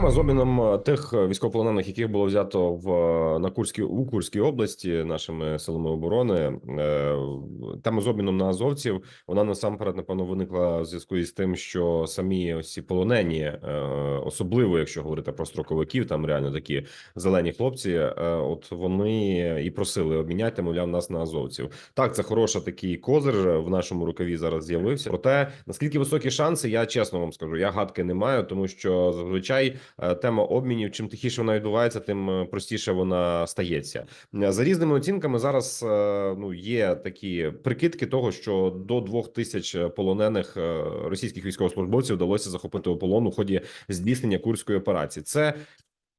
Тема з обміном е, тих військовополонених, яких було взято в е, на Курській у Курській області нашими силами оборони. е, Тема з обміном на азовців. Вона насамперед напевно виникла в зв'язку із тим, що самі ось ці полонені, е, особливо якщо говорити про строковиків, там реально такі зелені хлопці. е, От вони і просили обміняти, мовляв, нас на азовців. Так, це хороша такий козир в нашому рукаві зараз з'явився. Проте наскільки високі шанси, я чесно вам скажу, я гадки не маю, тому що зазвичай е, тема обмінів, чим тихіше вона відбувається, тим е, простіше вона стається. Е, За різними оцінками зараз е, ну є такі прикидки того, що до двох тисяч полонених е, російських військовослужбовців вдалося захопити у полон у ході здійснення курської операції. Це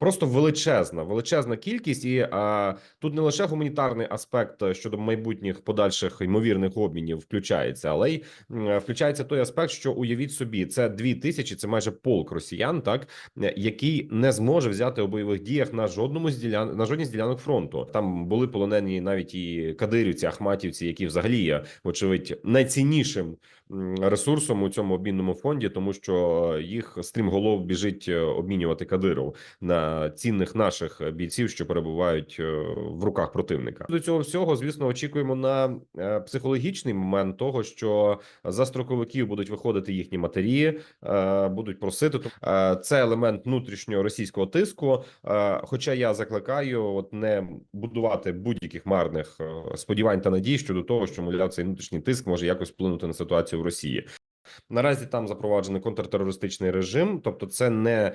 Просто величезна, величезна кількість, і а, тут не лише гуманітарний аспект е, щодо майбутніх подальших ймовірних обмінів включається, але й м, включається той аспект, що уявіть собі, це дві тисячі, це майже полк росіян, так е, який не зможе взяти у бойових діях на жодному з ділян на жодній з ділянок фронту. Там були полонені навіть і кадирівці, ахматівці, які взагалі є вочевидь найціннішим ресурсом у цьому обмінному фонді, тому що їх стрімголов біжить е, обмінювати Кадиров на цінних наших бійців, що перебувають е, в руках противника. До цього всього, звісно, очікуємо на е, психологічний момент того, що за строковиків будуть виходити їхні матері, е, будуть просити. Е, Це елемент внутрішнього російського тиску. Е, Хоча я закликаю от не будувати будь-яких марних е, сподівань та надій щодо того, що мовляв цей внутрішній тиск може якось вплинути на ситуацію в Росії. Наразі там запроваджений контртерористичний режим, тобто це не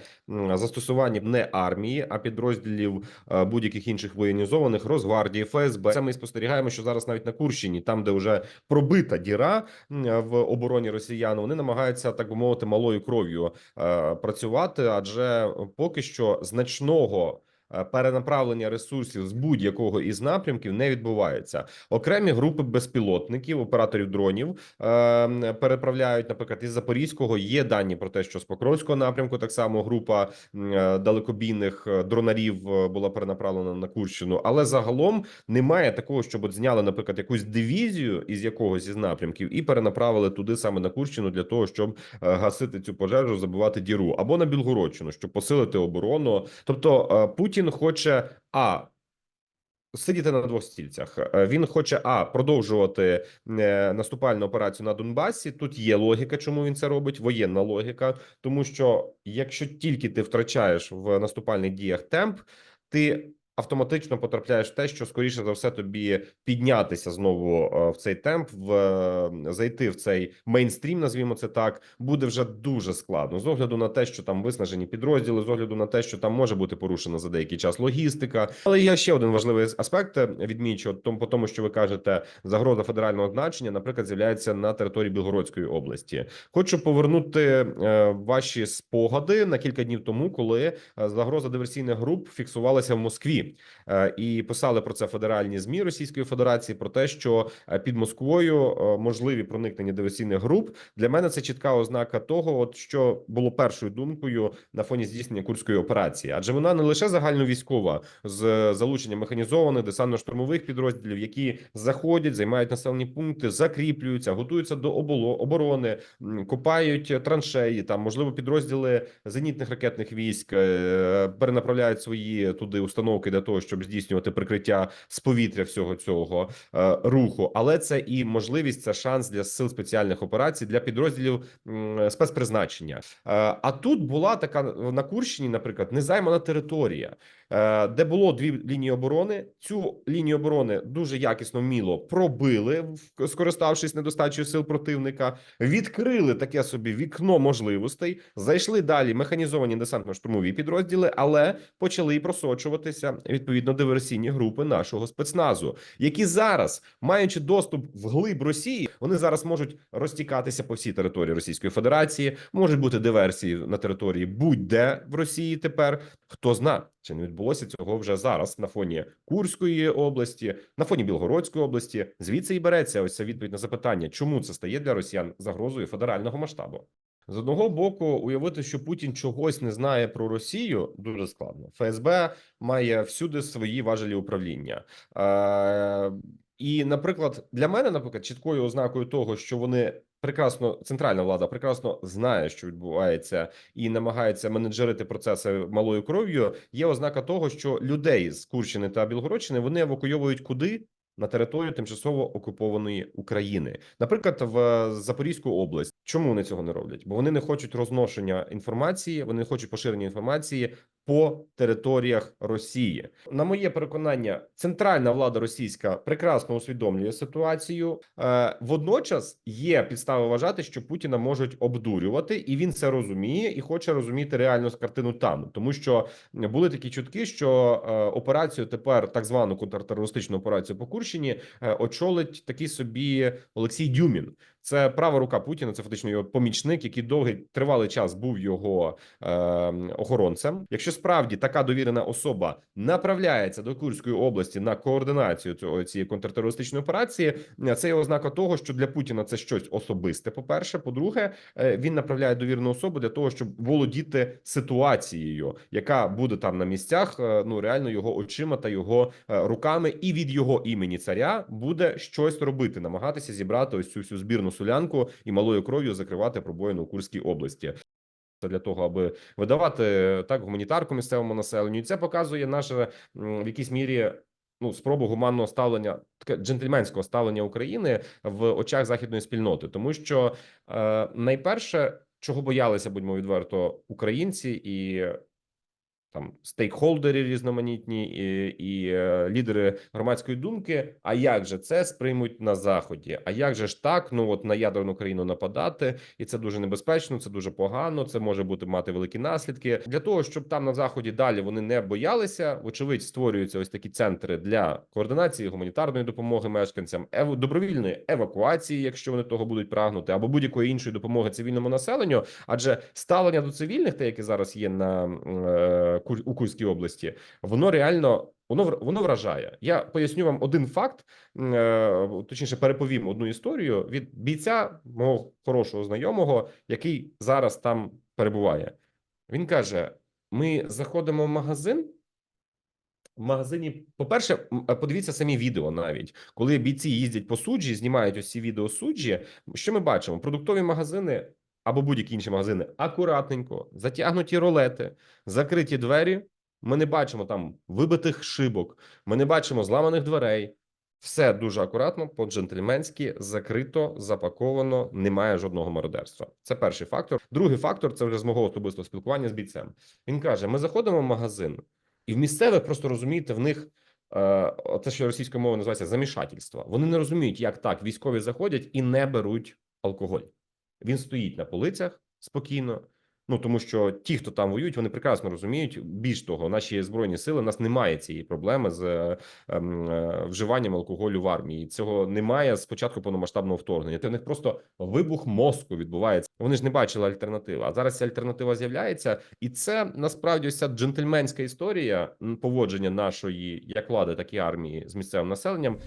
застосування не армії, а підрозділів е, будь-яких інших воєнізованих Росгвардії, ФСБ. Це ми спостерігаємо, що зараз навіть на Курщині, там де вже пробита діра в обороні росіян, вони намагаються так би мовити малою кров'ю е, працювати, адже поки що значного. Е, Перенаправлення ресурсів з будь-якого із напрямків не відбувається. Окремі групи безпілотників, операторів дронів е, переправляють, наприклад, із Запорізького є дані про те, що з Покровського напрямку так само група е, далекобійних дронарів була перенаправлена на Курщину, але загалом немає такого, щоб от зняли, наприклад, якусь дивізію із якогось із напрямків і перенаправили туди саме на Курщину для того, щоб гасити цю пожежу, забивати діру або на Білгородщину, щоб посилити оборону. Тобто е, Путін хоче а сидіти на двох стільцях. Е, Він хоче а продовжувати е, наступальну операцію на Донбасі. Тут є логіка, чому він це робить. Воєнна логіка, тому що якщо тільки ти втрачаєш в наступальних діях темп, ти автоматично потрапляєш в те, що скоріше за все тобі піднятися знову е, в цей темп, в зайти в цей мейнстрім, назвімо це так, буде вже дуже складно з огляду на те, що там виснажені підрозділи, з огляду на те, що там може бути порушена за деякий час логістика. Але є ще один важливий аспект. е, Відмічу тому, по тому, що ви кажете, загроза федерального значення, наприклад, з'являється на території Білгородської області. Хочу повернути е, ваші спогади на кілька днів тому, коли загроза диверсійних груп фіксувалася в Москві. Е, і писали про це федеральні змі Російської Федерації про те, що е, під Москвою е, можливі проникнення диверсійних груп. Для мене це чітка ознака того, от що було першою думкою на фоні здійснення курської операції, адже вона не лише загальновійськова з залученням механізованих десантно-штурмових підрозділів, які заходять, займають населені пункти, закріплюються, готуються до оборони, м, копають траншеї. Там можливо підрозділи зенітних ракетних військ перенаправляють свої туди установки для того, щоб здійснювати прикриття з повітря всього цього е, руху. Але це і можливість, це шанс для сил спеціальних операцій для підрозділів м, спецпризначення. Е, А тут була така на Курщині, наприклад, незаймана територія, е, де було дві лінії оборони. Цю лінію оборони дуже якісно вміло пробили, скориставшись недостачею сил противника, відкрили таке собі вікно можливостей, зайшли далі механізовані десантно-штурмові підрозділи, але почали і просочуватися відповідно диверсійні групи нашого спецназу, які зараз, маючи доступ в глиб Росії, вони зараз можуть розтікатися по всій території Російської Федерації. Можуть бути диверсії на території будь-де в Росії. Тепер хто зна, чи не відбулося цього вже зараз на фоні Курської області, на фоні Білгородської області. Звідси і береться ось ця відповідь на запитання, чому це стає для росіян загрозою федерального масштабу. З одного боку, уявити, що Путін чогось не знає про Росію, дуже складно. ФСБ має всюди свої важелі управління. Е, І, наприклад, для мене, наприклад, чіткою ознакою того, що вони прекрасно центральна влада прекрасно знає, що відбувається, і намагається менеджерити процеси малою кров'ю. Є ознака того, що людей з Курщини та Білгородщини вони евакуйовують куди. На територію тимчасово окупованої України, наприклад, в Запорізьку область. Чому вони цього не роблять? Бо вони не хочуть розношення інформації, вони не хочуть поширення інформації по територіях Росії. На моє переконання, центральна влада російська прекрасно усвідомлює ситуацію. Е, водночас є підстави вважати, що Путіна можуть обдурювати, і він це розуміє і хоче розуміти реальну картину там, тому що були такі чутки, що е, операцію тепер так звану контртерористичну операцію по Курщині е, очолить такий собі Олексій Дюмін. Це права рука Путіна, це фактично його помічник, який довгий тривалий час був його е, охоронцем. Якщо справді така довірена особа направляється до Курської області на координацію цього цієї контртерористичної операції, це є ознака того, що для Путіна це щось особисте. По перше, по-друге, е, він направляє довірену особу для того, щоб володіти ситуацією, яка буде там на місцях. е, Ну реально його очима та його е, руками, і від його імені царя буде щось робити, намагатися зібрати ось цю всю збірну солянку і малою кров'ю закривати пробоїну у Курській області. Це для того, аби видавати так гуманітарку місцевому населенню, і це показує наше в якійсь мірі. Ну, спробу гуманного ставлення, таке джентльменського ставлення України в очах західної спільноти, тому що е, найперше, чого боялися, будьмо відверто, українці і там стейкхолдери різноманітні і, і е, лідери громадської думки. А як же це сприймуть на заході? А як же ж так? Ну от на ядерну країну нападати, і це дуже небезпечно, це дуже погано. Це може бути мати великі наслідки для того, щоб там на заході далі вони не боялися. Вочевидь, створюються ось такі центри для координації гуманітарної допомоги мешканцям, ево добровільної евакуації, якщо вони того будуть прагнути, або будь-якої іншої допомоги цивільному населенню. Адже ставлення до цивільних, те, яке зараз є на е, у Курській області, воно реально воно воно вражає. Я поясню вам один факт, е, точніше, переповім одну історію від бійця мого хорошого знайомого, який зараз там перебуває. Він каже: ми заходимо в магазин. В магазині, по-перше, е, подивіться самі відео навіть, коли бійці їздять по суджі, знімають ці відео суджі. Що ми бачимо? Продуктові магазини або будь-які інші магазини акуратненько, затягнуті ролети, закриті двері. Ми не бачимо там вибитих шибок, ми не бачимо зламаних дверей. Все дуже акуратно, по-джентльменськи, закрито, запаковано, немає жодного мародерства. Це перший фактор. Другий фактор це вже з мого особистого спілкування з бійцем. Він каже: ми заходимо в магазин, і в місцевих просто розумієте, в них е, це, що російською мовою називається замішательство. Вони не розуміють, як так військові заходять і не беруть алкоголь. Він стоїть на полицях спокійно. Ну тому що ті, хто там воюють, вони прекрасно розуміють. Більш того, наші збройні сили у нас немає цієї проблеми з е, е, вживанням алкоголю в армії. Цього немає з початку повномасштабного вторгнення. Це в них просто вибух мозку відбувається. Вони ж не бачили альтернативи. А зараз ця альтернатива з'являється, і це насправді ось ця джентльменська історія поводження нашої як влади, так і армії з місцевим населенням.